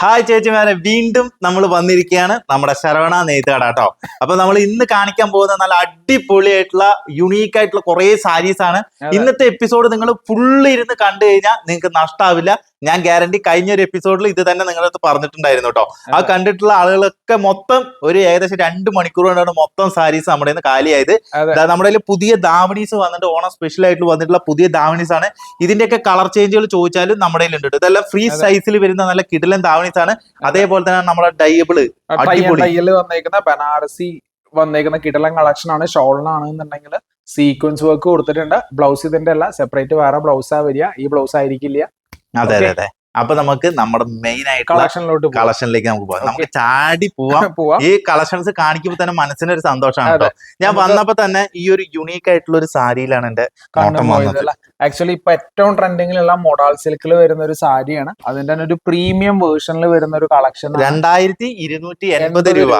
Hi ചേച്ചിമാരെ. വീണ്ടും നമ്മൾ വന്നിരിക്കുകയാണ് നമ്മുടെ ശരവണ നെയ്ത്തുകട കേട്ടോ അപ്പൊ നമ്മൾ ഇന്ന് കാണിക്കാൻ പോകുന്ന നല്ല അടിപൊളിയായിട്ടുള്ള യുണീക്ക് ആയിട്ടുള്ള കുറെ സാരീസ് ആണ്. ഇന്നത്തെ എപ്പിസോഡ് നിങ്ങൾ ഫുള്ള് ഇരുന്ന് കണ്ടു കഴിഞ്ഞാൽ നിങ്ങൾക്ക് നഷ്ടാവില്ല. ഞാൻ ഗ്യാരണ്ടി കഴിഞ്ഞ ഒരു എപ്പിസോഡിൽ ഇത് തന്നെ നിങ്ങളടുത്ത് പറഞ്ഞിട്ടുണ്ടായിരുന്നു കേട്ടോ ആ. കണ്ടിട്ടുള്ള ആളുകളൊക്കെ മൊത്തം ഒരു ഏകദേശം രണ്ട് മണിക്കൂർ കൊണ്ടാണ് മൊത്തം സാരീസ് നമ്മുടെ നിന്ന് കാലിയായത്. നമ്മുടെ പുതിയ ദാവണീസ് വന്നിട്ട് ഓണം സ്പെഷ്യൽ ആയിട്ട് വന്നിട്ടുള്ള പുതിയ ദാവണീസ് ആണ്. ഇതിന്റെയൊക്കെ കളർ ചേഞ്ചുകൾ ചോദിച്ചാലും നമ്മുടെ ഉണ്ട് ഇതെല്ലാം ഫ്രീ സൈസിൽ വരുന്ന നല്ല കിടിലൻ ദാവണീസ് ആണ്. അതേപോലെ തന്നെ നമ്മുടെ ഡയബിൾ വന്നേക്കുന്ന ബനാറസി വന്നേക്കുന്ന കിടലൻ കളക്ഷൻ ആണ്. ഷോളിനാണെന്നുണ്ടെങ്കിൽ സീക്വൻസ് വർക്ക് കൊടുത്തിട്ടുണ്ട്. ബ്ലൗസ് ഇതിന്റെ അല്ല. സെപ്പറേറ്റ് വേറെ ബ്ലൗസാ വരിക. ഈ ബ്ലൗസ് ആയിരിക്കില്ല. അതെ അതെ. അതെ. അപ്പൊ നമുക്ക് നമ്മുടെ മെയിൻ ആയിട്ട് കളക്ഷനിലോട്ട് കളക്ഷനിലേക്ക് നമുക്ക് പോകാം നമുക്ക് ചാടി പോവാം. ഈ കളക്ഷൻസ് കാണിക്കുമ്പോൾ തന്നെ മനസ്സിനൊരു സന്തോഷമാണ് അതെ. കേട്ടോ ഞാൻ വന്നപ്പോ തന്നെ ഈ ഒരു യുണീക്ക് ആയിട്ടുള്ള ഒരു സാരിയിലാണ് എന്റെ നോട്ടം വന്നത്. ആക്ച്വലി ഇപ്പൊ ഏറ്റവും ട്രെൻഡിങ്ങിലുള്ള മൊഡാൾ സിൽക്കിൽ വരുന്ന ഒരു സാരിയാണ്. അതിന്റെ തന്നെ ഒരു പ്രീമിയം വേർഷനിൽ വരുന്ന ഒരു കളക്ഷൻ രണ്ടായിരത്തി ഇരുന്നൂറ്റി എൺപത് രൂപ.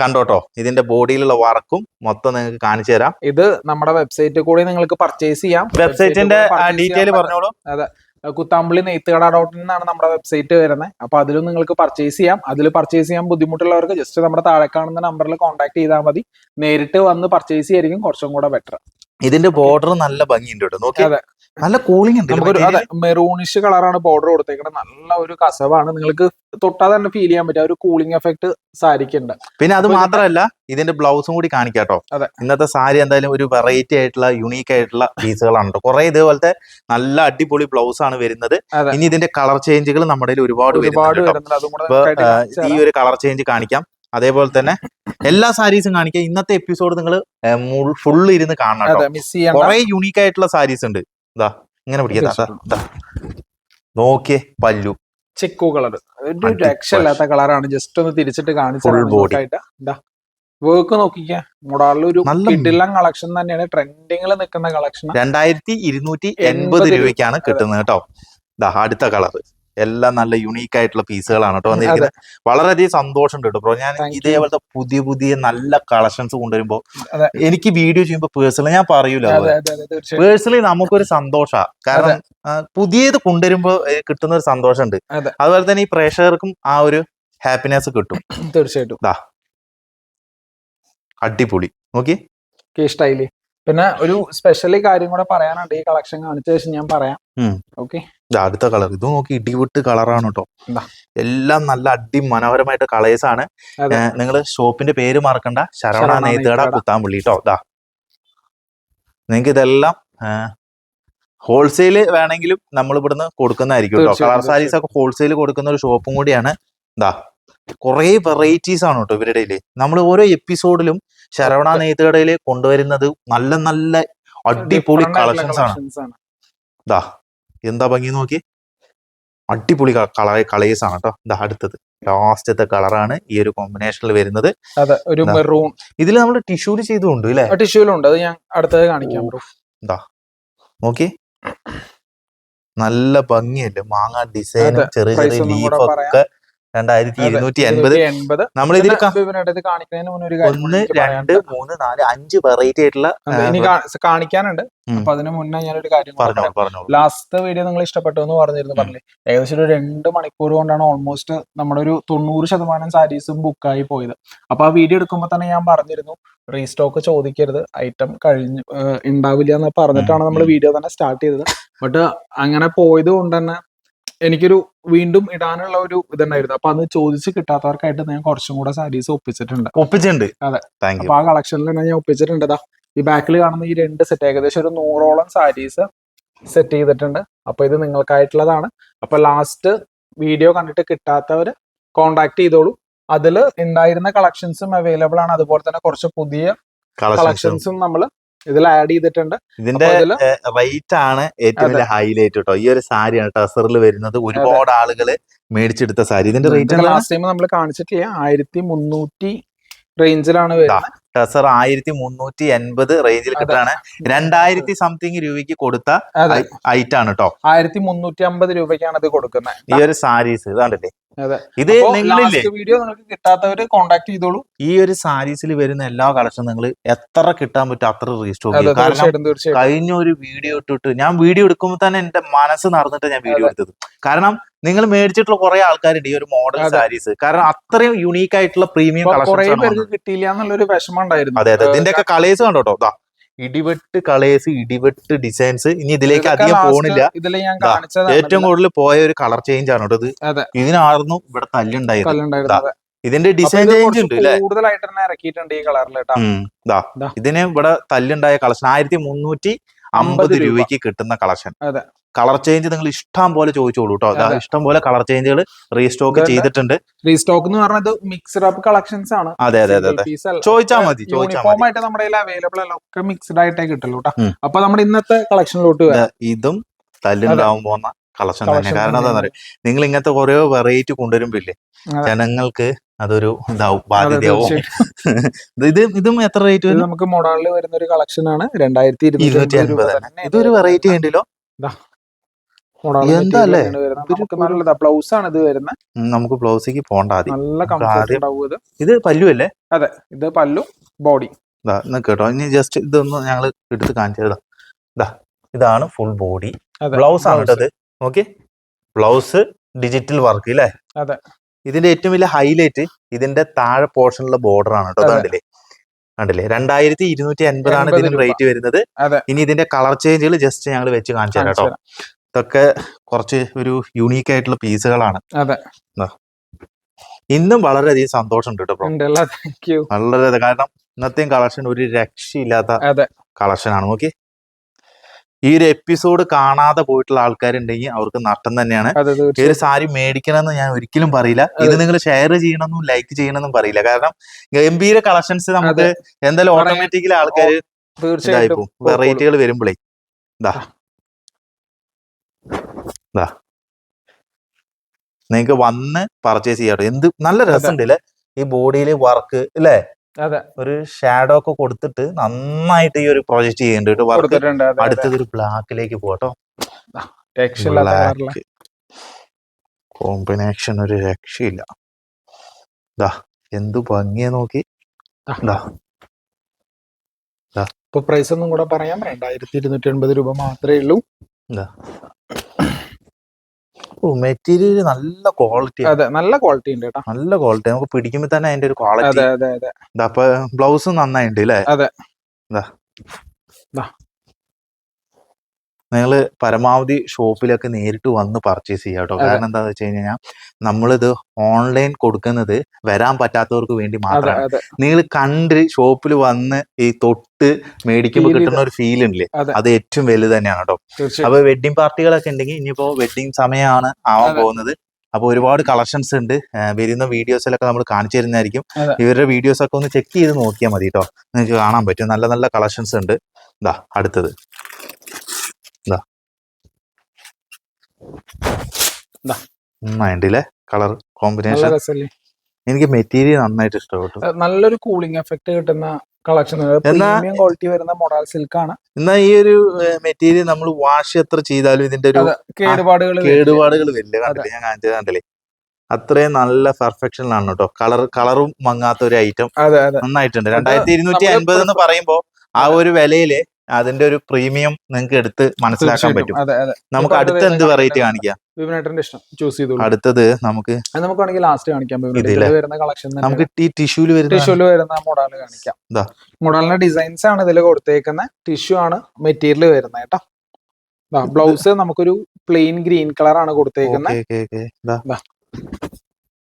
കണ്ടോട്ടോ? ഇതിന്റെ ബോഡിയിലുള്ള വർക്കും മൊത്തം നിങ്ങൾക്ക് കാണിച്ചു തരാം. ഇത് നമ്മുടെ വെബ്സൈറ്റിൽ കൂടി നിങ്ങൾക്ക് പർച്ചേസ് ചെയ്യാം. വെബ്സൈറ്റിന്റെ ഡീറ്റെയിൽ പറഞ്ഞോളൂ. പറഞ്ഞോളൂ കുത്താമ്പളി നെയ്ത്തുകട ഡോട്ട് നിന്നാണ് നമ്മുടെ വെബ്സൈറ്റ് വരുന്നത് അപ്പൊ അതിലും നിങ്ങൾക്ക് പർച്ചേസ് ചെയ്യാം. അതിൽ പർച്ചേസ് ചെയ്യാൻ ബുദ്ധിമുട്ടുള്ളവർക്ക് ജസ്റ്റ് നമ്മുടെ താഴെ കാണുന്ന നമ്പറിൽ കോൺടാക്ട് ചെയ്താൽ മതി. നേരിട്ട് വന്ന് പർച്ചേസ് ചെയ്യായിരിക്കും. കുറച്ചും കൂടെ ബെറ്റർ ഇതിന്റെ ബോർഡർ നല്ല ഭംഗിയുണ്ട് കേട്ടോ. നോക്കി. നല്ല കൂളിംഗ് ഉണ്ട് അതെ മെറൂണിഷ് കളറാണ് ബോർഡർ കൊടുത്തേക്കുന്നത് നല്ല ഒരു കസവാണ്. നിങ്ങൾക്ക് തൊട്ടാൽ തന്നെ ഫീൽ ചെയ്യാൻ പറ്റും. ഒരു കൂളിംഗ് എഫക്ട് സാരിക്കുണ്ട് പിന്നെ അത് മാത്രമല്ല ഇതിന്റെ ബ്ലൗസും കൂടി കാണിക്കാട്ടോ അതെ. ഇന്നത്തെ സാരി എന്തായാലും ഒരു വെറൈറ്റി ആയിട്ടുള്ള യുണീക്ക് ആയിട്ടുള്ള പീസുകളാണ് കേട്ടോ കുറെ ഇതേപോലത്തെ നല്ല അടിപൊളി ബ്ലൗസ് ആണ് വരുന്നത്. ഇനി ഇതിന്റെ കളർ ചേഞ്ചുകൾ നമ്മുടെ ഒരുപാട് ഒരുപാട് വരുന്നുണ്ട് ഈ ഒരു കളർ ചേഞ്ച് കാണിക്കാം. അതേപോലെ തന്നെ എല്ലാ സാരീസും കാണിക്കാം. ഇന്നത്തെ എപ്പിസോഡ് നിങ്ങൾ ഫുൾ ഇരുന്ന് കാണണം കുറെ യുണീക്ക് ആയിട്ടുള്ള സാരീസ് ഉണ്ട്. ഇതാ ഇങ്ങനെ പിടിക്കാം ദാ, ദാ, ദാ. നോക്കിയേ പല്ലു. ചെക്കു കളർ ഒരു. രക്ഷയില്ലാത്ത കളറാണ്. ജസ്റ്റ് ഒന്ന് തിരിച്ചിട്ട് കാണിച്ചു. വർക്ക് നോക്കിക്കേ. കളക്ഷൻ തന്നെയാണ്. ട്രെൻഡിങ്ങിൽ നിൽക്കുന്ന കളക്ഷൻ രണ്ടായിരത്തി ഇരുന്നൂറ്റി എൺപത് രൂപയ്ക്കാണ് കിട്ടുന്നത് കേട്ടോ. അടുത്ത കളർ എല്ലാം നല്ല യുണീക്ക് ആയിട്ടുള്ള പീസുകളാണ് കേട്ടോ വന്നിരിക്കുന്നത്. വളരെയധികം സന്തോഷമുണ്ട് കേട്ടോ ബ്രോ. ഞാൻ. ഇതേപോലത്തെ പുതിയ പുതിയ നല്ല കളക്ഷൻസ് കൊണ്ടുവരുമ്പോ എനിക്ക് വീഡിയോ ചെയ്യുമ്പോൾ പേഴ്സണലി ഞാൻ പറയൂല പേഴ്സണലി നമുക്കൊരു സന്തോഷാ. കാരണം പുതിയത് കൊണ്ടുവരുമ്പോ കിട്ടുന്ന ഒരു സന്തോഷമുണ്ട്. അതെ. അതുപോലെ തന്നെ ഈ പ്രേക്ഷകർക്കും ആ ഒരു ഹാപ്പിനെസ് കിട്ടും. തീർച്ചയായിട്ടും. അടിപൊളി. നോക്കി ഇഷ്ടായില്ലേ പിന്നെ ഒരു സ്പെഷ്യലി കാര്യം കൂടെ പറയാനുണ്ട്. ഈ കളക്ഷൻ കാണിച്ച ശേഷം ഞാൻ പറയാം. ഓക്കെ അടുത്ത കളർ ഇത് നോക്കി ഇടിവിട്ട് കളറാണ് കേട്ടോ. എല്ലാം നല്ല അടി മനോഹരമായിട്ട് കളേഴ്സ് ആണ്. നിങ്ങൾ ഷോപ്പിന്റെ പേര് മറക്കണ്ട. ശരവണ നെയ്ത്തുകട നെയ്ത്തുകട. കേട്ടോ ദാ. നിങ്ങൾക്ക് ഇതെല്ലാം ഹോൾസെയിൽ വേണമെങ്കിലും നമ്മൾ ഇവിടുന്ന് കൊടുക്കുന്നതായിരിക്കും കേട്ടോ കളർ സാരീസ് ഒക്കെ ഹോൾസെയിൽ കൊടുക്കുന്ന ഒരു ഷോപ്പും കൂടിയാണ്. ദാ കുറേ വെറൈറ്റീസ് ആണ് കേട്ടോ ഇവരുടെ നമ്മൾ ഓരോ എപ്പിസോഡിലും ശരവണ. നെയ്ത്തുകടയിൽ കൊണ്ടുവരുന്നത് നല്ല നല്ല അടിപൊളി കളക്ഷൻസ് ആണ് ദാ എന്താ ഭംഗി നോക്കി? അടിപൊളി കളർ കളേഴ്സ് ആണ് കേട്ടോ ദാ അടുത്തത്. ലാസ്റ്റത്തെ കളറാണ് ഈ ഒരു കോമ്പിനേഷനിൽ വരുന്നത്. അതെ ഒരു മെറൂൺ ഇതിൽ നമ്മൾ ടിഷ്യൂൽ ചെയ്തുകൊണ്ട് അല്ലേ ടിഷ്യൂലുണ്ട് അത് ഞാൻ അടുത്തത് കാണിക്കാം ബ്രോ നോക്കി. നല്ല ഭംഗിയല്ലേ മാങ്ങ ഡിസൈൻ. ചെറിയ ചെറിയ ലീഫ് ഒക്കെ ലീഫൊക്കെ രണ്ടായിരത്തി ഇരുന്നൂറ്റി എൺപത് നമ്മൾ ഇതിൽ ഒന്ന് രണ്ട് മൂന്ന് നാല് അഞ്ച് വെറൈറ്റി ആയിട്ടുള്ള കാണിക്കാനുണ്ട്. അപ്പൊ അതിന് മുന്നേ ഞാനൊരു കാര്യം. പറഞ്ഞോളൂ ലാസ്റ്റ് വീഡിയോ നിങ്ങൾ ഇഷ്ടപ്പെട്ടു എന്ന് പറഞ്ഞിരുന്നു പറഞ്ഞില്ലേ? ഏകദേശം ഒരു രണ്ട് മണിക്കൂർ കൊണ്ടാണ് ഓൾമോസ്റ്റ് നമ്മുടെ ഒരു തൊണ്ണൂറ് ശതമാനം സാരീസും ബുക്കായി പോയത്. അപ്പൊ ആ വീഡിയോ എടുക്കുമ്പോൾ തന്നെ ഞാൻ പറഞ്ഞിരുന്നു റീസ്റ്റോക്ക് ചോദിക്കരുത് ഐറ്റം കഴിഞ്ഞ് ഉണ്ടാവില്ല എന്ന് പറഞ്ഞിട്ടാണ് നമ്മൾ വീഡിയോ തന്നെ സ്റ്റാർട്ട് ചെയ്തത്. ബട്ട് അങ്ങനെ പോയത് കൊണ്ട് തന്നെ എനിക്കൊരു വീണ്ടും ഇടാനുള്ള ഒരു ഇതുണ്ടായിരുന്നു. അപ്പൊ അത് ചോദിച്ച് കിട്ടാത്തവർക്കായിട്ട് ഞാൻ കുറച്ചും കൂടെ സാരീസ് ഒപ്പിച്ചിട്ടുണ്ട്. ഒപ്പിച്ചിട്ടുണ്ട്. അതെ. അപ്പൊ ആ കളക്ഷനിൽ തന്നെ ഞാൻ ഒപ്പിച്ചിട്ടുണ്ട് ഇതാ ഈ ബാക്കിൽ കാണുന്ന ഈ രണ്ട് സെറ്റ് ഏകദേശം ഒരു നൂറോളം സാരീസ് സെറ്റ് ചെയ്തിട്ടുണ്ട്. അപ്പൊ ഇത് നിങ്ങൾക്കായിട്ടുള്ളതാണ്. അപ്പൊ ലാസ്റ്റ് വീഡിയോ കണ്ടിട്ട് കിട്ടാത്തവര് കോണ്ടാക്ട് ചെയ്തോളൂ. അതിൽ ഉണ്ടായിരുന്ന കളക്ഷൻസും അവൈലബിൾ ആണ്. അതുപോലെ തന്നെ കുറച്ച് പുതിയ കളക്ഷൻസ് കളക്ഷൻസും നമ്മൾ ഇതിൽ ആഡ് ചെയ്തിട്ടുണ്ട്. ഇതിന്റെ റേറ്റ് ആണ് ഏറ്റവും വലിയ ഹൈലൈറ്റ് കേട്ടോ. ഈ ഒരു സാരിയാണ് ടസറിൽ വരുന്നത് ഒരുപാട് ആളുകൾ മേടിച്ചെടുത്ത സാരി ഇതിന്റെ റേറ്റ് ലാസ്റ്റ് ടൈം നമ്മൾ കാണിച്ചിട്ടില്ല? ആയിരത്തി മുന്നൂറ്റി റേഞ്ചിലാണ് വരുന്നത്. ടസർ ആയിരത്തി മുന്നൂറ്റി എൺപത് റേഞ്ചിൽ. കിട്ടാണ് രണ്ടായിരത്തി സംതിങ് രൂപയ്ക്ക് കൊടുത്ത ഐറ്റാണ് കേട്ടോ ആയിരത്തി മുന്നൂറ്റി അമ്പത് രൂപയ്ക്കാണ് ഇത് കൊടുക്കുന്നത്. ഈ ഒരു സാരീസ് ഇതാണ്ടല്ലേ. ഇത് നിങ്ങളില്ലേ? വീഡിയോ നിങ്ങൾക്ക് കിട്ടാത്തവര് കോൺടാക്ട് ചെയ്തോളൂ. ഈ ഒരു സാരീസിൽ വരുന്ന എല്ലാ കളക്ഷനും നിങ്ങൾ എത്ര കിട്ടാൻ പറ്റും അത്ര റീസ്റ്റോക്ക് അതെ കാരണം കഴിഞ്ഞ ഒരു വീഡിയോ ഇട്ടിട്ട് ഞാൻ വീഡിയോ എടുക്കുമ്പോൾ തന്നെ എന്റെ മനസ്സ് നടന്നിട്ട് ഞാൻ വീഡിയോ എടുത്തത്. കാരണം നിങ്ങൾ മേടിച്ചിട്ടുള്ള കുറെ ആൾക്കാരുണ്ട് ഈ ഒരു മോഡൽ. സാരീസ് കാരണം അത്രയും യുണീക്ക് ആയിട്ടുള്ള പ്രീമിയം കളക്ഷൻ കിട്ടിയില്ല എന്നുള്ളൊരു വിഷമം ഉണ്ടായിരുന്നു. അതെ അതെ. ഇതിന്റെ ഒക്കെ കളേഴ്സ് കണ്ടോട്ടോ ഇടിവെട്ട് കളേഴ്സ് ഇടിവെട്ട് ഡിസൈൻസ് ഇനി ഇതിലേക്ക് അധികം പോണില്ല. ഏറ്റവും കൂടുതൽ പോയ ഒരു കളർ ചേഞ്ച് ആണ് ഇത്. ഇതിനാർന്നു ഇതിനായിരുന്നു ഇവിടെ തല്ലുണ്ടായിരുന്നു ഇതിന്റെ ഡിസൈൻ ചേഞ്ച് ഉണ്ട് കൂടുതലായിട്ട് തന്നെ ഇറക്കിയിട്ടുണ്ട് ഈ കളറിൽ കേട്ടോ. ഇതിന് ഇവിടെ തല്ലുണ്ടായ കളക്ഷൻ ആയിരത്തി മുന്നൂറ്റി അമ്പത് രൂപയ്ക്ക് കിട്ടുന്ന കളക്ഷൻ. കളർ ചേഞ്ച് നിങ്ങൾ ഇഷ്ടം പോലെ ചോദിച്ചോളൂ കേട്ടോ. ഇഷ്ടം പോലെ കളർ ചേഞ്ചുകൾ റീസ്റ്റോക്ക് ചെയ്തിട്ടുണ്ട്. റീസ്റ്റോക്ക് എന്ന് പറഞ്ഞത് മിക്സ്ഡ് അപ്പ് കളക്ഷൻസ് ആണ്. അതെ അതെ അതെ ചോദിച്ചാൽ ചോദിച്ചാ മതി യൂണിഫോം ആയിട്ട് നമ്മുടെ അവൈലബിൾ അല്ല. ഒക്കെ മിക്സ്ഡ് ആയിട്ടേ കിട്ടുള്ളൂ കേട്ടോ. അപ്പൊ നമ്മുടെ ഇന്നത്തെ കളക്ഷനിലോട്ട് വരാം. ഇതും തല്ലുണ്ടാവാൻ പോകുന്ന കളക്ഷൻ തന്നെ കാരണം എന്താ പറയുക നിങ്ങൾ ഇങ്ങനത്തെ ഓരോ വെറൈറ്റി കൊണ്ടുവരുമ്പില്ലേ? ജനങ്ങൾക്ക് അതൊരു ഇതാവും ബാധ്യതയാവും. ഇത് ഇതും എത്ര റേറ്റ് വരും? നമുക്ക് മോഡലിൽ വരുന്ന ഒരു കളക്ഷൻ ആണ് രണ്ടായിരത്തി ഇരുന്നൂറ്റി അൻപത് ഇതൊരു വെറൈറ്റി ഉണ്ടല്ലോ എന്താ അല്ലേ? നല്ലതാ ബ്ലൗസ് ആണ് ഇത് വരുന്നത് നമുക്ക് ബ്ലൗസിക്ക് പോണ്ട നല്ല കംഫർട്ട് ഇത്. പല്ലുവല്ലേ പല്ലു അല്ലേ? അതെ ഇത് പല്ലു ബോഡി കേട്ടോ. ഇനി ജസ്റ്റ് ഇതൊന്ന് ഞങ്ങൾ എടുത്ത് കാണിച്ചതാ ഇതാ ഇതാണ് ഫുൾ ബോഡി ബ്ലൗസ് ആണ് ഇട്ടത് ഓക്കെ ബ്ലൗസ് ഡിജിറ്റൽ വർക്ക് അല്ലേ അതെ. ഇതിന്റെ ഏറ്റവും വലിയ ഹൈലൈറ്റ് ഇതിന്റെ താഴെ പോർഷനിലുള്ള ബോർഡർ ആണ് കേട്ടോ. കണ്ടില്ലേ? കണ്ടില്ലേ? രണ്ടായിരത്തി ഇരുന്നൂറ്റി അൻപതാണ് ഇതിന് റേറ്റ് വരുന്നത്. ഇനി ഇതിന്റെ കളർ ചേഞ്ചുകൾ ജസ്റ്റ് ഞങ്ങൾ വെച്ച് കാണിച്ചു കേട്ടോ. ഇതൊക്കെ കുറച്ച് ഒരു യുണീക്ക് ആയിട്ടുള്ള പീസുകളാണ്. അതെ. ഇന്നും വളരെയധികം സന്തോഷമുണ്ട് കേട്ടോ വളരെ കാരണം ഇന്നത്തെയും കളക്ഷൻ ഒരു രക്ഷയില്ലാത്ത കളക്ഷൻ ആണ്. നോക്കി. ഈ ഒരു എപ്പിസോഡ് കാണാതെ പോയിട്ടുള്ള ആൾക്കാരുണ്ടെങ്കിൽ അവർക്ക് നഷ്ടം തന്നെയാണ്. ഈ ഒരു സാരി മേടിക്കണമെന്ന് ഞാൻ ഒരിക്കലും പറയില്ല. ഇത് നിങ്ങൾ ഷെയർ ചെയ്യണമെന്നും ലൈക്ക് ചെയ്യണമെന്നും പറയില്ല. കാരണം ഗംഭീര കളക്ഷൻസ് നമുക്ക് എന്തായാലും ഓട്ടോമാറ്റിക്കലി ആൾക്കാർ തീർച്ചയായിട്ടും വെറൈറ്റികൾ വരുമ്പോഴേ ഇതാ ഇതാ നിങ്ങൾക്ക് വന്ന് പർച്ചേസ് ചെയ്യാട്ടോ എന്ത് നല്ല രസമുണ്ട് അല്ലേ ഈ ബോഡിയിൽ വർക്ക് അല്ലേ അതെ. ഒരു ഷാഡോ ഒക്കെ കൊടുത്തിട്ട് നന്നായിട്ട് ഈ ഒരു പ്രൊജക്ട് ചെയ്യേണ്ടിട്ട് വർക്ക് അടുത്തത് ഒരു ബ്ലാക്കിലേക്ക് പോട്ടോ. ബ്ലാക്ക് കോമ്പിനേഷൻ ഒരു രക്ഷയില്ല. ദാ എന്ത് ഭംഗിയെ നോക്കി. ഇപ്പൊ പ്രൈസ് ഒന്നും കൂടെ പറയാം രണ്ടായിരത്തി ഇരുന്നൂറ്റി എൺപത് രൂപ മാത്രമേ ഉള്ളൂ. ഓ മെറ്റീരിയൽ നല്ല ക്വാളിറ്റി അതെ നല്ല ക്വാളിറ്റി ഉണ്ട് കേട്ടോ. നല്ല ക്വാളിറ്റി നമുക്ക് പിടിക്കുമ്പോ തന്നെ അതിന്റെ ഒരു ക്വാളിറ്റി അതെ അതെ അതെ. അപ്പൊ ബ്ലൗസ് നന്നായിട്ടുണ്ട് അല്ലേ അതെ. ദാ. പരമാവധി ഷോപ്പിലൊക്കെ നേരിട്ട് വന്ന് പർച്ചേസ് ചെയ്യാം കേട്ടോ. കാരണം എന്താണെന്ന് വെച്ച് കഴിഞ്ഞാൽ നമ്മളിത് ഓൺലൈൻ കൊടുക്കുന്നത് വരാൻ പറ്റാത്തവർക്ക് വേണ്ടി മാത്രമാണ് നിങ്ങൾ കണ്ട് ഷോപ്പിൽ വന്ന് ഈ തൊട്ട് മേടിക്കുമ്പോൾ കിട്ടുന്ന ഒരു ഫീൽ ഉണ്ടല്ലേ അതെ. ഏറ്റവും വലുത് തന്നെയാണ് കേട്ടോ അപ്പൊ വെഡിങ് പാർട്ടികളൊക്കെ ഉണ്ടെങ്കിൽ ഇനിയിപ്പോ വെഡിങ് സമയമാണ് ആവാൻ. പോകുന്നത്. അപ്പൊ ഒരുപാട് കളക്ഷൻസ് ഉണ്ട് വരുന്ന വീഡിയോസിലൊക്കെ നമ്മൾ കാണിച്ചു തരുന്നതായിരിക്കും. ഇവരുടെ വീഡിയോസ് ഒക്കെ ഒന്ന് ചെക്ക് ചെയ്ത് നോക്കിയാൽ മതി കേട്ടോ നിങ്ങൾക്ക് കാണാൻ പറ്റും. നല്ല നല്ല കളക്ഷൻസ് ഉണ്ട് ഇതാ അടുത്തത് ഇതാ ദാ. നന്നായിട്ടില്ലേ കളർ കോമ്പിനേഷൻ എനിക്ക് മെറ്റീരിയൽ നന്നായിട്ട് ഇഷ്ടപ്പെട്ടു. നല്ലൊരു കൂളിംഗ് എഫക്ട് കിട്ടുന്ന കളക്ഷൻ പ്രീമിയം ക്വാളിറ്റി വരുന്ന മൊഡാൾ സിൽക്ക് ആണ്. എന്നാ ഈ ഒരു മെറ്റീരിയൽ നമ്മൾ വാഷ് എത്ര ചെയ്താലും ഇതിന്റെ ഒരു കേടുപാടുകൾ കേടുപാടുകൾ വരില്ല? കണ്ടില്ലേ? ഞാൻ കാണിച്ചത് കണ്ടില്ലേ? അത്രയും നല്ല പെർഫെക്ഷനിലാണ് കേട്ടോ. കളർ കളറും മങ്ങാത്ത ഒരു ഐറ്റം നന്നായിട്ടുണ്ട്. രണ്ടായിരത്തി ഇരുന്നൂറ്റി അൻപത് എന്ന് പറയുമ്പോ ആ ഒരു വിലയിൽ അതിന്റെ ഒരു പ്രീമിയം നിങ്ങൾക്ക് എടുത്ത് മനസ്സിലാക്കാൻ പറ്റും. നമുക്ക് അടുത്ത എന്ത് വെറൈറ്റി കാണിക്കാം. ഇഷ്ടം. ചൂസ് അടുത്തത് നമുക്ക് നമുക്ക് ലാസ്റ്റ് കാണിക്കാം? വരുന്ന കളക്ഷൻ നമുക്ക് ഈ ടിഷ്യൂൽ വരുന്ന ടിഷ്യൂൽ വരുന്ന മോഡൽ കാണിക്കാം. മോഡലിന്റെ ഡിസൈൻസ് ആണ് ഇതിൽ കൊടുത്തേക്കുന്ന. ടിഷ്യൂ ആണ് മെറ്റീരിയൽ വരുന്നത് കേട്ടോ. ബ്ലൗസ് നമുക്കൊരു പ്ലെയിൻ ഗ്രീൻ കളർ ആണ് കൊടുത്തേക്കുന്നത്.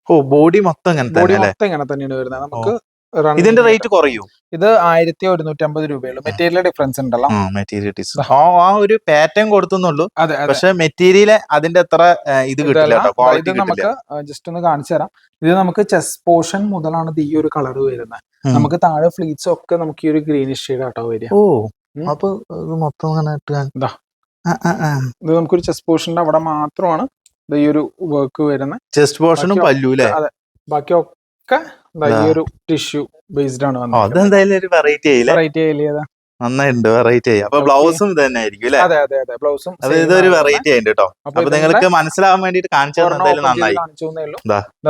ഓ ബോഡി മൊത്തം ഇങ്ങനെ ബോഡി മൊത്തം ഇങ്ങനെ തന്നെയാണ് വരുന്നത് നമുക്ക് ഇതിന്റെ റേറ്റ് കുറയൂ? ഇത് ആയിരത്തി ഒരുന്നൂറ്റി അമ്പത് രൂപയുള്ളൂ മെറ്റീരിയൽ ഡിഫറൻസ് ഉണ്ടല്ലോ മെറ്റീരിയൽ ആ ഒരു പാറ്റേൺ കൊടുത്തുന്നുള്ളൂ. പക്ഷെ മെറ്റീരിയൽ അതിന്റെ അത്ര ഇത് കിട്ടില്ല ഇത് നമുക്ക് ജസ്റ്റ് ഒന്ന് കാണിച്ചു തരാം. ഇത് നമുക്ക് ചെസ് പോർഷൻ മുതലാണ് ഈ ഒരു കളർ വരുന്നത്. നമുക്ക് താഴെ ഫ്ലീറ്റ്സ് ഒക്കെ നമുക്ക് ഈ ഒരു ഗ്രീനിഷ് ഷെയ്ഡ് ആട്ടോ വരിക. ഓ. അപ്പൊ ഇത് മൊത്തം. ഇത് നമുക്കൊരു ചെസ് പോർഷന്റെ അവിടെ മാത്രമാണ് ഈ ഒരു വർക്ക് വരുന്നത്. ചെസ്റ്റ് പോർഷനും ബാക്കി പല്ലു അതെ. ബാക്കിയൊക്കെ ദാ ഈ ഒരു ടിഷ്യൂ ബേസ്ഡ് ആണ് അതെന്തായാലും ഒരു വെറൈറ്റി ആയില്ലേ? വെറൈറ്റി ഏരിയ നന്നായിട്ടുണ്ട് വെറൈറ്റി ആയി. അപ്പൊ ബ്ലൗസും തന്നെ ആയിരിക്കും അല്ലെ? അതെ അതെ അതെ. ബ്ലൗസും അത് ഇതൊരു വെറൈറ്റി ആയിട്ട് കേട്ടോ. അപ്പൊ നിങ്ങൾക്ക് മനസ്സിലാവാൻ വേണ്ടിട്ട് കാണിച്ചു തന്നെ നന്നായി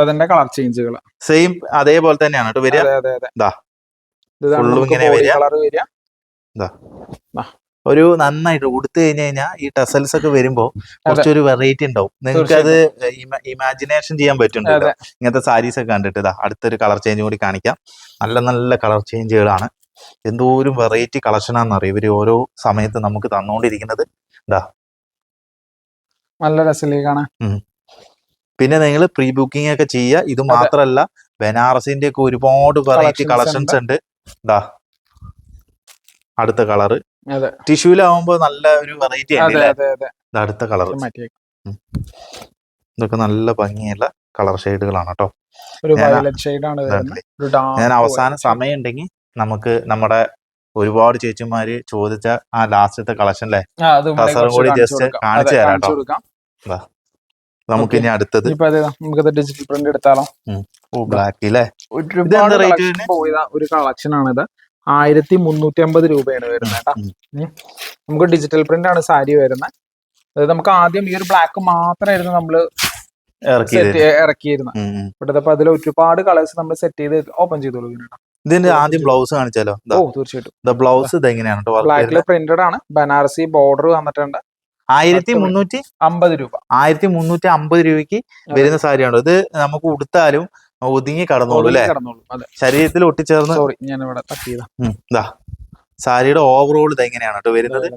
അതിന്റെ കളർ ചേഞ്ചുകൾ സെയിം അതേപോലെ തന്നെയാണ് കേട്ടോ വരിക. നമുക്ക് ഇങ്ങനെ വരിക. ഒരു നന്നായിട്ട് ഉടുത്തു കഴിഞ്ഞു കഴിഞ്ഞാൽ ഈ ടസൽസ് ഒക്കെ വരുമ്പോ കുറച്ചൊരു വെറൈറ്റി ഉണ്ടാവും. നിങ്ങൾക്ക് അത് ഇമാജിനേഷൻ ചെയ്യാൻ പറ്റുന്നുണ്ട് ഇങ്ങനത്തെ സാരീസ് ഒക്കെ കണ്ടിട്ട് ഇതാ അടുത്തൊരു കളർ ചേഞ്ച് കൂടി കാണിക്കാം. നല്ല നല്ല കളർ ചേഞ്ചുകളാണ് എന്തോരം വെറൈറ്റി കളക്ഷനാണെന്നറിയാം ഇവർ ഓരോ സമയത്ത് നമുക്ക് തന്നുകൊണ്ടിരിക്കുന്നത് നല്ല രസം പിന്നെ നിങ്ങൾ പ്രീ ബുക്കിംഗ് ഒക്കെ ചെയ്യുക. ഇത് മാത്രല്ല ബനാറസിന്റെ ഒക്കെ ഒരുപാട് വെറൈറ്റി കളക്ഷൻസ് ഉണ്ട്. ഇതാ അടുത്ത കളറ് ടിഷ്യൂലാവുമ്പോ നല്ല ഒരു വെറൈറ്റി അടുത്ത കളർ ഇതൊക്കെ നല്ല ഭംഗിയുള്ള കളർ ഷെയ്ഡുകളാണ് കേട്ടോ. ഞാൻ- അവസാന സമയം ഉണ്ടെങ്കിൽ നമുക്ക് നമ്മുടെ ഒരുപാട് ചേച്ചിമാര് ചോദിച്ച ആ ലാസ്റ്റത്തെ കളക്ഷൻ അല്ലേ കൂടി ജസ്റ്റ്. കാണിച്ചു തരാം കേട്ടോ. നമുക്ക് ഇനി അടുത്തത്. ഡിജിറ്റൽ പ്രിന്റ് എടുത്താലോ? ഓ ബ്ലാക്ക് അല്ലേ ഒരു കളക്ഷൻ ആണിത്. ആയിരത്തി മുന്നൂറ്റി അമ്പത് രൂപയാണ് വരുന്നത് കേട്ടോ. നമുക്ക് ഡിജിറ്റൽ പ്രിന്റ് ആണ് സാരി വരുന്നത്. അതായത് നമുക്ക് ആദ്യം ഈ ഒരു ബ്ലാക്ക് മാത്രമായിരുന്നു നമ്മൾ ഇറക്കിയിരുന്നത് ഇവിടെ അപ്പൊ അതിൽ ഒരുപാട് കളേഴ്സ് നമ്മൾ സെറ്റ് ചെയ്ത് ഓപ്പൺ ചെയ്ത് കൊടുക്കുന്നുണ്ട് ഇതിന്റെ ആദ്യം ബ്ലൗസ് കാണിച്ചാലോ? ഓ തീർച്ചയായിട്ടും. ബ്ലൗസ് ഇത് എങ്ങനെയാണ് ബ്ലാക്കിൽ പ്രിന്റഡ് ആണ്. ബനാറസി ബോർഡർ വന്നിട്ടുണ്ട്. ആയിരത്തി മുന്നൂറ്റി അമ്പത് രൂപ. ആയിരത്തി മുന്നൂറ്റി അമ്പത് രൂപയ്ക്ക് വരുന്ന സാരിയാണ്? ഇത് നമുക്ക് ഉടുത്താലും ഒതുങ്ങി കടന്നോളൂ അല്ലെ? ശരീരത്തിൽ ഒട്ടിച്ചേർന്ന് സോറി ഞാൻ ഇവിടെ തട്ടിയതാ ഉം, ഇതാ സാരിയുടെ ഓവറോൾ ഇത് എങ്ങനെയാണ് കേട്ടോ വരുന്നത്?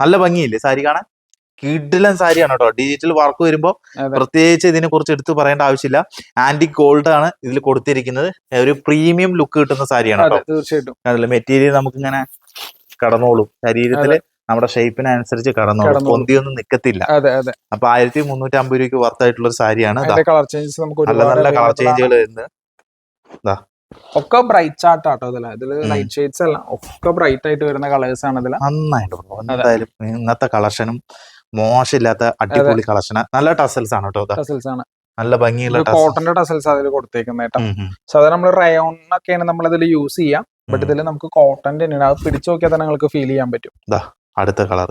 നല്ല ഭംഗിയില്ലേ സാരി കാണാൻ? കിഡിലൻ സാരിയാണ് കേട്ടോ ഡിജിറ്റൽ വർക്ക് വരുമ്പോൾ പ്രത്യേകിച്ച് ഇതിനെ കുറിച്ച് എടുത്തു പറയേണ്ട ആവശ്യമില്ല. ആന്റി ഗോൾഡ് ആണ് ഇതിൽ കൊടുത്തിരിക്കുന്നത്. ഒരു പ്രീമിയം ലുക്ക് കിട്ടുന്ന സാരിയാണ് കേട്ടോ തീർച്ചയായിട്ടും. മെറ്റീരിയൽ നമുക്ക് ഇങ്ങനെ കടന്നോളും. ശരീരത്തിൽ നമ്മുടെ ഷേപ്പിനനുസരിച്ച് കടന്നു. പൊന്തിയൊന്നും നിക്കത്തില്ല. അതെ അതെ. അപ്പൊ ആയിരത്തി മുന്നൂറ്റി അമ്പത് രൂപയ്ക്ക് വർത്തായിട്ടുള്ള ഒരു സാരിയാണ്. കളർ ചേഞ്ചസ് നമുക്ക് നല്ല നല്ല കളർ. ചേഞ്ചുകൾ വരുന്നത് ഒക്കെ ബ്രൈറ്റ് ചാർട്ട് ആട്ടോ ഇതിൽ. ഇതിൽ ലൈറ്റ് ഷെയ്ഡ്സ് അല്ല ഒക്കെ ബ്രൈറ്റ് ആയിട്ട് വരുന്ന കളേഴ്സ് ആണ് ഇതിൽ. നന്നായിട്ട്. എന്തായാലും ഇന്നത്തെ കളക്ഷനും മോശമില്ലാത്ത അടിപൊളി കളക്ഷനാ. നല്ല ടസൽസ് ആണ് കേട്ടോ. ടസൽസ് ആണ്. നല്ല ഭംഗിയുള്ള കോട്ടന്റെ ടസൽസ് അതിൽ കൊടുത്തേക്കുന്നത് കേട്ടോ. സാധാരണ നമ്മൾ റയോൺ ഒക്കെയാണ് നമ്മൾ ഇതിൽ യൂസ് ചെയ്യാം. ബട്ട് ഇതിൽ നമുക്ക് കോട്ടന്റെ പിടിച്ചു നോക്കിയാൽ തന്നെ നിങ്ങൾക്ക് ഫീൽ ചെയ്യാൻ പറ്റും. അടുത്ത കളർ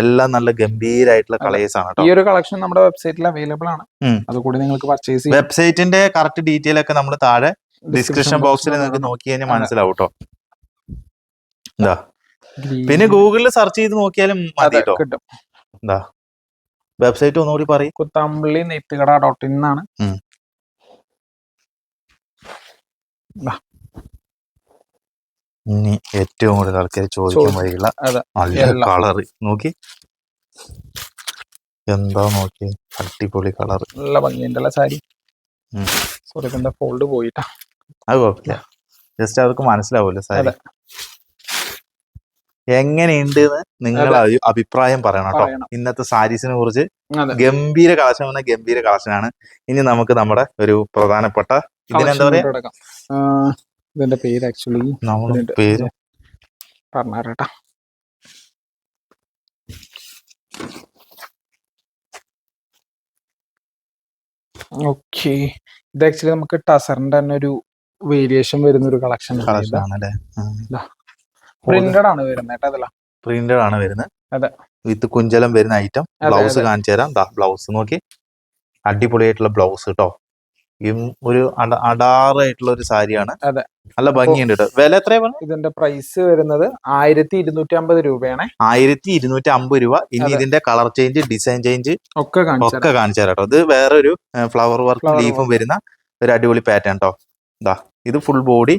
എല്ലാം നല്ല ഗംഭീരായിട്ടുള്ള കളേഴ്സ് ആണ് ഈ ഒരു കളക്ഷൻ നമ്മുടെ വെബ്സൈറ്റിൽ അവൈലബിൾ ആണ്. അതുകൂടി നിങ്ങൾക്ക് പർച്ചേസ് ചെയ്യാം. വെബ്സൈറ്റിന്റെ കറക്റ്റ് ഡീറ്റെയിൽ ഒക്കെ നമ്മൾ താഴെ ഡിസ്ക്രിപ്ഷൻ ബോക്സിൽ നിങ്ങൾക്ക് നോക്കി കഴിഞ്ഞാൽ. മനസ്സിലാവും കേട്ടോ എന്താ. പിന്നെ ഗൂഗിളിൽ സെർച്ച് ചെയ്ത് നോക്കിയാലും മതി കേട്ടോ. എന്താ വെബ്സൈറ്റ് ഒന്നുകൂടി പറയും. കുത്താമ്പള്ളി നെയ്ത്തുകട ഡോട്ട് ഇൻ ആണ് ഇനി ഏറ്റവും കൂടുതൽ ആൾക്കാർ ചോദിക്കാൻ ചോദിക്കും. വഴിയുള്ള നല്ല കളർ നോക്കി. എന്താ നോക്കി? അടിപൊളി കളർ നല്ല ഭംഗിയുണ്ടല്ല സാരി? ഫോൾഡ് പോയിട്ടാ. അത് കുഴപ്പമില്ല. ജസ്റ്റ് അവർക്ക് മനസ്സിലാവുമല്ലോ സാരി. എങ്ങനെയുണ്ട് നിങ്ങൾ അഭിപ്രായം പറയണം കേട്ടോ. ഇന്നത്തെ സാരീസിനെ കുറിച്ച് ഗംഭീര കളക്ഷൻ എന്ന ഗംഭീര കളക്ഷനാണ് ഇനി നമുക്ക് നമ്മുടെ ഒരു പ്രധാനപ്പെട്ട ഇതിനെന്താ പറയാ? ഇതിന്റെ പേര് ആക്ച്വലി പേര്. പറഞ്ഞാരട്ടാ ഓക്കെ ഇത് ആക്ച്വലി നമുക്ക് ടസറിന്റെ തന്നെ ഒരു വേരിയേഷൻ വരുന്ന ഒരു കളക്ഷൻ പ്രിന്റഡ് ആണ് വരുന്നത് പ്രിന്റഡ് ആണ് വരുന്നത്. അതെ. വിത്ത് കുഞ്ചലം വരുന്ന ഐറ്റം ബ്ലൗസ്. കാണിച്ചു തരാം ബ്ലൗസ് നോക്കി. അടിപൊളിയായിട്ടുള്ള ബ്ലൗസ് കേട്ടോ ഒരു അട- അടാറായിട്ടുള്ള ഒരു സാരിയാണ്. അതെ. നല്ല ഭംഗിയുണ്ട് കേട്ടോ വില എത്രയാണ് ഇതിന്റെ പ്രൈസ് വരുന്നത് ആയിരത്തി ഇരുന്നൂറ്റി അമ്പത് രൂപയാണ്. ആയിരത്തി ഇരുന്നൂറ്റി അമ്പത് രൂപ. ഇനി ഇതിന്റെ കളർ ചേഞ്ച് ഡിസൈൻ ചേഞ്ച് ഒക്കെ ഒക്കെ കാണിച്ചു തരാം കേട്ടോ ഇത് വേറൊരു ഫ്ലവർ വർക്ക് ലീഫും വരുന്ന ഒരു അടിപൊളി പാറ്റേൺ കേട്ടോ ഇതാ ഇത് ഫുൾ ബോഡി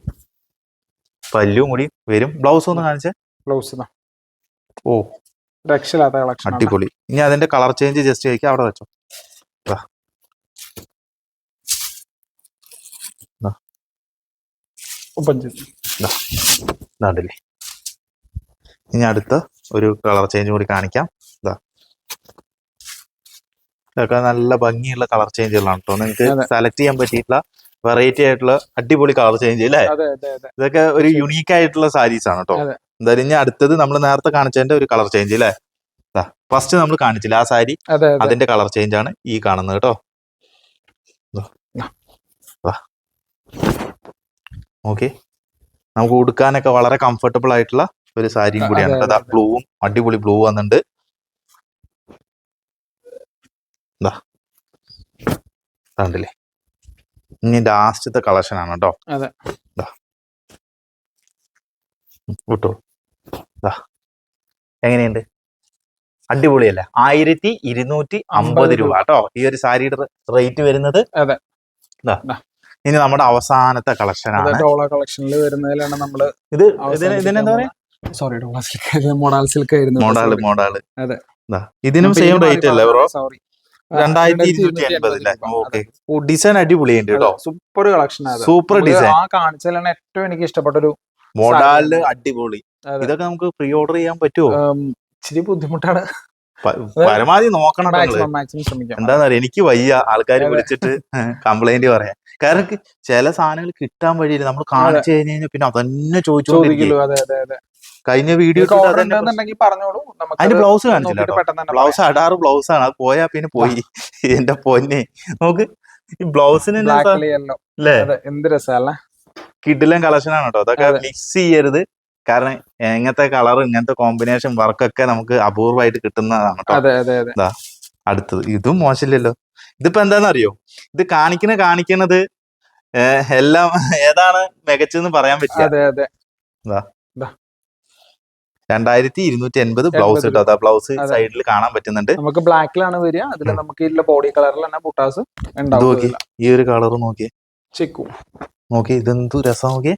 പല്ലും കൂടി വരും. ബ്ലൗസ് ഒന്ന് കാണിച്ചേ? ബ്ലൗസ് ഓ. രക്ഷയില്ലാത്ത അടിപൊളി. ഇനി അതിന്റെ കളർ ചേഞ്ച് ജസ്റ്റ് കഴിക്കാം അവിടെ വെച്ചോ. ഇതാണ്ടില്ലേ ഇനി അടുത്ത ഒരു കളർ ചേഞ്ച് കൂടി കാണിക്കാം. ഇതാ ഇതൊക്കെ നല്ല ഭംഗിയുള്ള കളർ ചേഞ്ചുകളാണ് കേട്ടോ നിങ്ങൾക്ക്. സെലക്ട് ചെയ്യാൻ പറ്റിയിട്ടുള്ള വെറൈറ്റി ആയിട്ടുള്ള അടിപൊളി കളർ ചേഞ്ച് അല്ലേ ഇതൊക്കെ ഒരു യുണീക്ക് ആയിട്ടുള്ള സാരീസ് ആണ് കേട്ടോ എന്തായാലും ഇനി അടുത്തത് നമ്മൾ നേരത്തെ കാണിച്ചതിന്റെ ഒരു കളർ ചേഞ്ച് അല്ലേ ഫസ്റ്റ് നമ്മൾ കാണിച്ചില്ല ആ സാരി അതെ അതെ. അതിന്റെ കളർ ചേഞ്ച് ആണ് ഈ കാണുന്നത് കേട്ടോ ഓക്കെ നമുക്ക് ഉടുക്കാനൊക്കെ വളരെ കംഫർട്ടബിൾ ആയിട്ടുള്ള ഒരു സാരിയും കൂടിയാണ്. കേട്ടോ അതാ ബ്ലൂവും അടിപൊളി ബ്ലൂ വന്നിട്ടുണ്ട് ഇതാ കണ്ടില്ലേ? ഇനി ലാസ്റ്റത്തെ കളക്ഷൻ ആണ് കേട്ടോ അതെ. ഇതാ വിട്ടോ ഇതാ എങ്ങനെയുണ്ട്? അടിപൊളിയല്ല? ആയിരത്തി ഇരുന്നൂറ്റി അമ്പത് രൂപ കേട്ടോ ഈ ഒരു സാരിയുടെ റേറ്റ് വരുന്നത്. ഇനി നമ്മുടെ അവസാനത്തെ കളക്ഷൻ അത് ആണ്. കളക്ഷനിൽ വരുന്നതിലാണ് ഇത് ഇതിനെന്താ പറയാ? സോറി സിൽക്ക് ആയിരുന്നു. അതെ. ഇതിനും സെയിം റേറ്റ് അല്ലേ ബ്രോ രണ്ടായിരത്തി ഇരുന്നൂറ്റി എൺപത് അല്ലേ ഓക്കെ ഡിസൈൻ അടിപൊളിയുണ്ട് കേട്ടോ. സൂപ്പർ കളക്ഷൻ സൂപ്പർ ഡിസൈൻ ആ കാണിച്ചതിലാണ് ഏറ്റവും എനിക്ക് ഇഷ്ടപ്പെട്ട ഒരു മോഡാലിൽ അടിപൊളി. ഇതൊക്കെ നമുക്ക് പ്രീ ഓർഡർ ചെയ്യാൻ പറ്റുമോ ഇച്ചിരി ബുദ്ധിമുട്ടാണ്. പരമാവധി നോക്കണം കേട്ടോ നിങ്ങൾ. മാക്സിമം മാക്സിമം ശ്രമിക്കാം. എന്താന്ന് പറയാ എനിക്ക് വയ്യ. ആൾക്കാർ വിളിച്ചിട്ട് കംപ്ലൈന്റ് പറയാൻ. കാരണം ചില സാധനങ്ങൾ കിട്ടാൻ വഴിയില്ല. നമ്മൾ കാണിച്ചു കഴിഞ്ഞ് കഴിഞ്ഞാൽ പിന്നെ അതന്നെ ചോദിച്ചു കഴിഞ്ഞ വീഡിയോ നമുക്ക് അതിന്റെ ബ്ലൗസ് കാണിച്ചില്ല ബ്ലൗസ് അടാറ് ബ്ലൗസ് ആണ്. അത് പോയാ പിന്നെ പോയി. എന്റെ പൊന്നെ. നോക്ക് ഈ ബ്ലൗസിന് എന്ത് രസമല്ലേ കിഡിലും കളക്ഷൻ ആണ് കേട്ടോ അതൊക്കെ അതെ. മിക്സ് ചെയ്യരുത്. കാരണം ഇങ്ങനത്തെ കളർ ഇങ്ങനത്തെ കോമ്പിനേഷൻ വർക്കൊക്കെ നമുക്ക് അപൂർവമായിട്ട് കിട്ടുന്നതാണ് കേട്ടോ. അടുത്തത്. ഇതും മോശമില്ലല്ലോ. ഇതിപ്പോ എന്താന്ന് അറിയോ ഇത് കാണിക്കണ കാണിക്കണത് എല്ലാം ഏതാണ് മികച്ചെന്ന് പറയാൻ പറ്റില്ല. രണ്ടായിരത്തി ഇരുന്നൂറ്റി എൺപത് ബ്ലൗസ് കേട്ടോ. അതാ ബ്ലൗസ് സൈഡിൽ കാണാൻ പറ്റുന്നുണ്ട്. നമുക്ക് ബ്ലാക്കിലാണ് വരിക. അതിൽ. നമുക്ക് ഇതിലെ ബോഡി കളറിൽ തന്നെ ബുട്ടാസ് നോക്കി. ഈ ഒരു കളർ നോക്കിയേ ചെക്കു. നോക്കി. ഇതെന്തു രസം നോക്കിയേ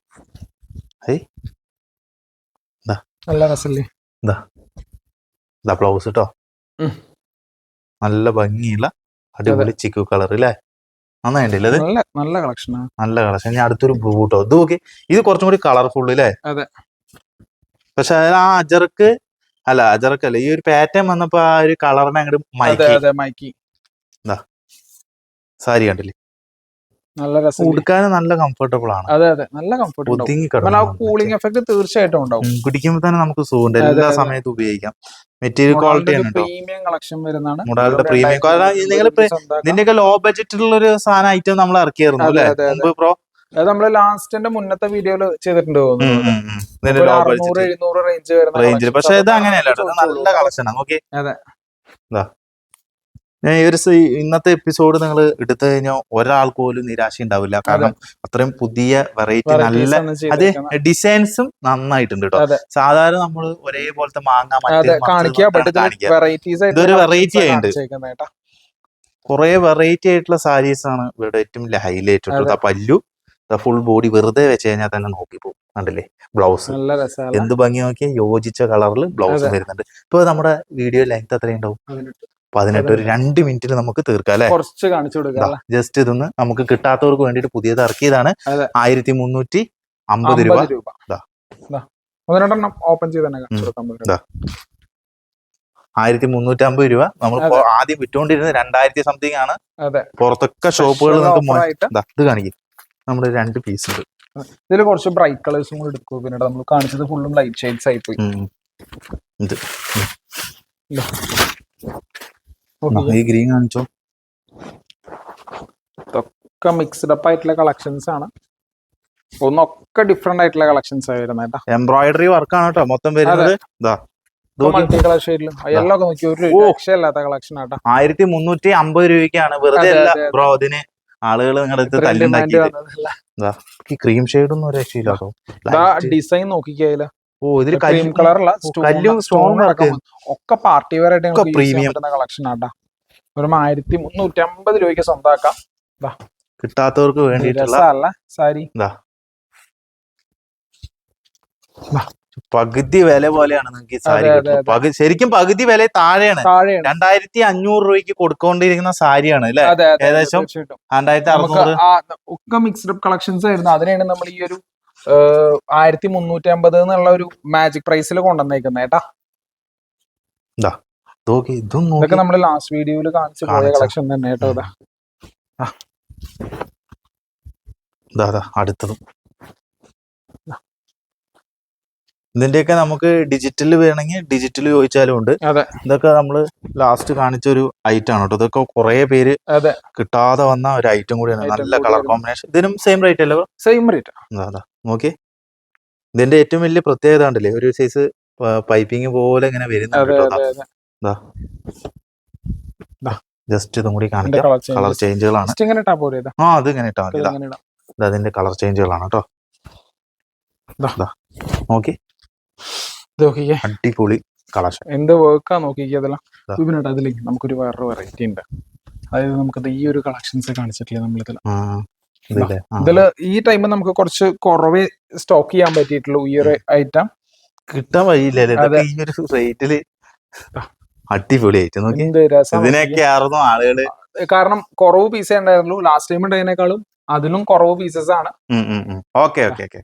നല്ല രസല്ലേ? ഇതാ ബ്ലൗസ് കേട്ടോ. നല്ല ഭംഗിയുള്ള അടിപൊളി ചിക്കു കളർ അല്ലേ നന്നായിട്ടില്ല നല്ല നല്ല കളക്ഷനാണ് നല്ല കളക്ഷൻ. ഞാൻ അടുത്തൊരു ബ്ലൂ കേട്ടോ ഇത് നോക്കി ഇത് കുറച്ചും കൂടി കളർഫുൾ അല്ലേ അതെ. പക്ഷെ ആ അജർക്ക് അല്ല അജർക്ക് അല്ല ഈ ഒരു പാറ്റേൺ വന്നപ്പോ ആ ഒരു കളറിനെ അങ്ങോട്ട് അതെ മയക്കി. മൈക്കി സാരി കണ്ടില്ലേ? നല്ല രസം ഉടുക്കാനും നല്ല കംഫർട്ടബിൾ ആണ്. അതെ അതെ. നല്ല കംഫർട്ടബിൾ ആ കൂളിംഗ് എഫക്ട് തീർച്ചയായിട്ടും ഉണ്ടാവും. കുടിക്കുമ്പോൾ തന്നെ നമുക്ക് സുഖമുണ്ട്. എല്ലാ സമയത്തും ഉപയോഗിക്കാം. മെറ്റീരിയൽ ക്വാളിറ്റി പ്രീമിയം കളക്ഷൻ വരുന്നതാണ്. മുടാലിന്റെ പ്രീമിയം. നിങ്ങൾ. ഇതിന്റെയൊക്കെ ലോ ബഡ്ജറ്റിലുള്ള ഒരു സാധനം ഐറ്റം നമ്മൾ ഇറക്കിയായിരുന്നു അല്ലേ. മുമ്പ് പ്രോ അത് നമ്മൾ ലാസ്റ്റിന്റെ മുന്നത്തെ വീഡിയോയിൽ ചെയ്തിട്ടുണ്ട് തോന്നുന്നു. റേഞ്ച് വരുന്ന റേഞ്ചിൽ പക്ഷെ ഇത് അങ്ങനെയല്ല. നല്ല കളക്ഷനാണ് ഓക്കെ അതെ. ഞാൻ ഈ ഒരു ഇന്നത്തെ എപ്പിസോഡ് നിങ്ങൾ എടുത്തു കഴിഞ്ഞാൽ ഒരാൾക്ക് പോലും നിരാശ ഉണ്ടാവില്ല. കാരണം അത്രയും പുതിയ വെറൈറ്റി നല്ല അതെ. ഡിസൈൻസും നന്നായിട്ടുണ്ട് കേട്ടോ. സാധാരണ നമ്മൾ ഒരേപോലത്തെ മാങ്ങ കാണിക്കുക. ഇതൊരു വെറൈറ്റി ആയിട്ടുണ്ട്. കുറെ വെറൈറ്റി ആയിട്ടുള്ള സാരീസ് ആണ് ഇവിടെ ഏറ്റവും ഹൈലൈറ്റ് ഉള്ളത് പല്ലു ഫുൾ ബോഡി വെറുതെ വെച്ച് കഴിഞ്ഞാൽ തന്നെ നോക്കി പോകും. കണ്ടില്ലേ? ബ്ലൗസ് എന്ത് ഭംഗി നോക്കിയാൽ യോജിച്ച കളറിൽ ബ്ലൗസ് വരുന്നുണ്ട്. ഇപ്പൊ നമ്മുടെ വീഡിയോ ലെങ്ത് എത്രയുണ്ടാവും? പതിനെട്ട് ഒരു രണ്ട് മിനിറ്റിൽ നമുക്ക് തീർക്കാം അല്ലെ? കുറച്ച് കാണിച്ചു കൊടുക്കാം ജസ്റ്റ് ഇതൊന്ന് നമുക്ക് കിട്ടാത്തവർക്ക് വേണ്ടിയിട്ട് പുതിയത് ഇറക്കിയതാണ്. ആയിരത്തി മുന്നൂറ്റി അമ്പത് രൂപ. ഓപ്പൺ ചെയ്ത് തന്നെ കാണിച്ചു കൊടുക്കാം. ആയിരത്തി മുന്നൂറ്റി അമ്പത് രൂപ. നമ്മൾ ആദ്യം വിറ്റുകൊണ്ടിരുന്നത് രണ്ടായിരത്തി സംതിങ് ആണ്. പുറത്തൊക്കെ ഷോപ്പുകൾ ഇത് കാണിക്കും. നമ്മുടെ രണ്ട് പീസ് ഉണ്ട്. ഇതിൽ കുറച്ച് ബ്രൈറ്റ് കളേഴ്സും കൂടി എടുക്കും പിന്നെ നമ്മൾ കാണിച്ചത് ഫുള്ളും ലൈറ്റ് ഷെയ്ഡ്സ് ആയി പോയി. ഈ ഗ്രീൻ കാണിച്ചോ. ഇതൊക്കെ മിക്സ്ഡ് അപ്പ് ആയിട്ടുള്ള കളക്ഷൻസ് ആണ്. ഒന്നൊക്കെ ഡിഫറെന്റ് ആയിട്ടുള്ള കളക്ഷൻസ് ആയി വരുന്നത് കേട്ടോ. എംബ്രോയിഡറി വർക്കാണ് കേട്ടോ. മൊത്തം വരുന്നത്. ഇതാ. മൾട്ടി കളർ ഷെയ്ഡിലും എല്ലാം ഒക്കെ നോക്കി. ഒരു. രക്ഷയില്ലാത്ത കളക്ഷൻ ആട്ടോ ആയിരത്തി മുന്നൂറ്റി അമ്പത് രൂപയ്ക്കാണ് വെറുതെ. ബ്രോ അതിന് ആളുകൾ നിങ്ങളുടെ അടുത്ത് തല്ലുണ്ടാക്കി ക്രീം ഷെയ്ഡൊന്നും ഒരു രക്ഷയില്ല കേട്ടോ. ഡിസൈൻ നോക്കിക്കയില്ല ഓ ഇതിൽ ക്രീം കളറുള്ള കല്ലും work. ഒക്കെ പാർട്ടി വെയർ ആയിട്ട് പ്രീമിയം കളക്ഷൻ ആട്ടാ. ഒരു ആയിരത്തി മുന്നൂറ്റി അമ്പത് രൂപയ്ക്ക് സ്വന്തമാക്കാം കിട്ടാത്തവർക്ക് വേണ്ടിയിട്ടുള്ള സാരി? പകുതി വില പോലെയാണ് നിങ്ങൾക്ക് ഈ സാരി കിട്ടുന്നത്. ശരിക്കും പകുതി വില താഴെയാണ്. രണ്ടായിരത്തി അഞ്ഞൂറ് രൂപയ്ക്ക് കൊടുക്കൊണ്ടിരിക്കുന്ന സാരിയാണ് അല്ലെ? ഏകദേശം രണ്ടായിരത്തി അറുന്നൂറ്. ഒക്കെ മിക്സ്ഡ് കളക്ഷൻസ് ആയിരുന്നു അതിനാണ് നമ്മൾ ഈ ഒരു ആയിരത്തി മുന്നൂറ്റി അമ്പത് എന്നുള്ള ഒരു മാജിക് പ്രൈസിൽ കൊണ്ടുവന്നേക്കുന്നത് ഏട്ടാ ഇതൊക്കെ നമ്മൾ ലാസ്റ്റ് വീഡിയോയിൽ കാണിച്ചു പോയ. കളക്ഷൻ തന്നെ കേട്ടോ ഇതാ. അടുത്തതും. ഇതിന്റെയൊക്കെ നമുക്ക് ഡിജിറ്റൽ വേണമെങ്കിൽ ഡിജിറ്റൽ ചോദിച്ചാലും ഉണ്ട്. അതെ. ഇതൊക്കെ നമ്മൾ ലാസ്റ്റ് കാണിച്ച ഒരു ഐറ്റം ആണ് കേട്ടോ. ഇതൊക്കെ കുറെ പേര് അതെ. കിട്ടാതെ വന്ന ഒരു ഐറ്റം കൂടിയാണ്. നല്ല കളർ കോമ്പിനേഷൻ ഇതിനും സെയിം റേറ്റ് അല്ലേ സെയിം റേറ്റ് ഇതാ. നോക്കി ഇതിന്റെ ഏറ്റവും വലിയ പ്രത്യേകത ഉണ്ടല്ലേ ഒരു സൈസ് പൈപ്പിംഗ് പോലെ ഇങ്ങനെ വരുന്നുണ്ട് ജസ്റ്റ് ഇതും കൂടി കാണിക്കാം. കളർ ചേഞ്ചുകളാണ് ആ അത് ഇങ്ങനെ ഇട്ടാ മതി. ഇതാ അതിന്റെ കളർ ചേഞ്ചുകളാണ് കേട്ടോ. നോക്കി അടിപൊളി കളക്ഷൻ എന്ത് വർക്കാ നോക്കിക്കേ അതെല്ലാം. ദാ. ഇതിനുണ്ട് അതിൽ നമുക്കൊരു വേറൊരു വെറൈറ്റി ഉണ്ട്. അതായത് നമുക്ക് ഈ ഒരു കളക്ഷൻസ് കാണിച്ചിട്ടില്ല നമ്മളിതിൽ. ഇതിൽ ഈ ടൈമിൽ നമുക്ക് കുറച്ച് കുറവേ സ്റ്റോക്ക് ചെയ്യാൻ പറ്റിയിട്ടുള്ളൂ ഈ ഒരു ഐറ്റം കിട്ടാൻ വഴിയില്ല റേറ്റിൽ അടിപൊളിയായിട്ട് ഇതിനൊക്കെ ആയിരുന്നു ആളുകൾ. കാരണം കുറവ് പീസേ ഉണ്ടായിരുന്നുള്ളൂ. ലാസ്റ്റ് ടൈം ഉണ്ടായതിനേക്കാളും അതിലും കുറവ് പീസസ് ആണ്. ഓക്കെ ഓക്കെ ഓക്കെ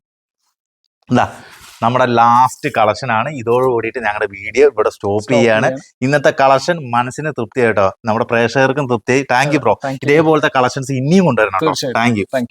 നമ്മുടെ ലാസ്റ്റ് കളക്ഷൻ ആണ്. ഇതോട് കൂടിയിട്ട് ഞങ്ങളുടെ വീഡിയോ ഇവിടെ സ്റ്റോപ്പ് ചെയ്യാണ്. ഇന്നത്തെ കളക്ഷൻ മനസ്സിന് തൃപ്തിയായിട്ടോ നമ്മുടെ പ്രേക്ഷകർക്കും തൃപ്തിയായി. താങ്ക് യു ബ്രോ ഇതേപോലത്തെ കളക്ഷൻസ് ഇനിയും കൊണ്ടുവരണം താങ്ക് യു.